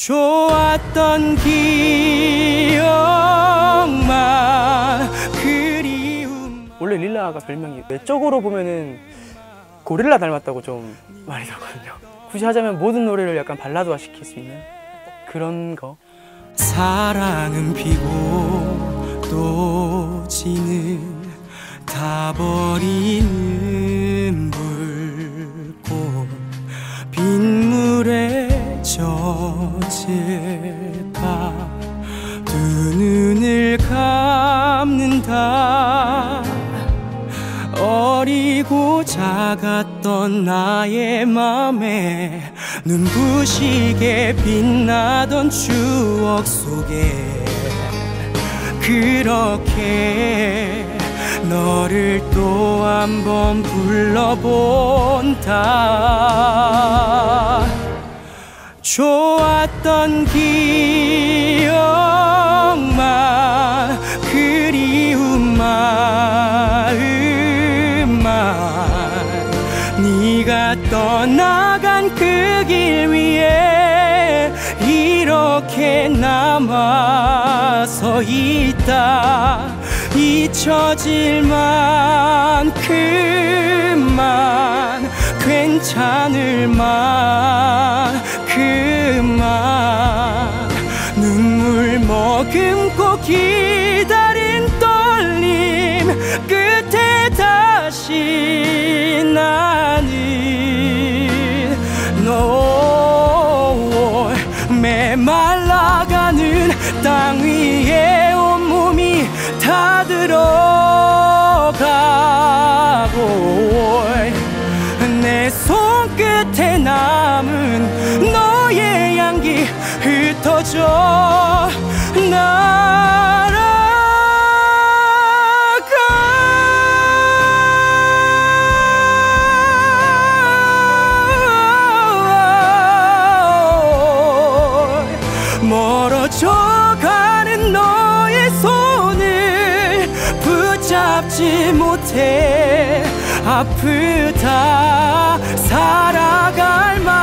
좋았던 기억만 그리움 원래 릴라가 별명이 외적으로 보면은 고릴라 닮았다고 좀 많이 들었거든요. 굳이 하자면 모든 노래를 약간 발라드화 시킬 수 있는 그런 거. 사랑은 피고 또 젖을까 두 눈을 감는다. 어리고 작았던 나의 맘에 눈부시게 빛나던 추억 속에 그렇게 너를 또 한 번 불러본다. 좋 았던 기억만 그리운 마음만. 네가 떠나간 그 길 위에 이렇게 남아서 있다. 잊혀질 만큼만 괜찮을 만큼만 머금고 기다린 떨림 끝에 다시 나는 너 메말라가는 땅 위에 온몸이 다 들어가고 내 손 흩어져 날아가 멀어져 가는 너의 손을 붙잡지 못해 아프다 살아갈 만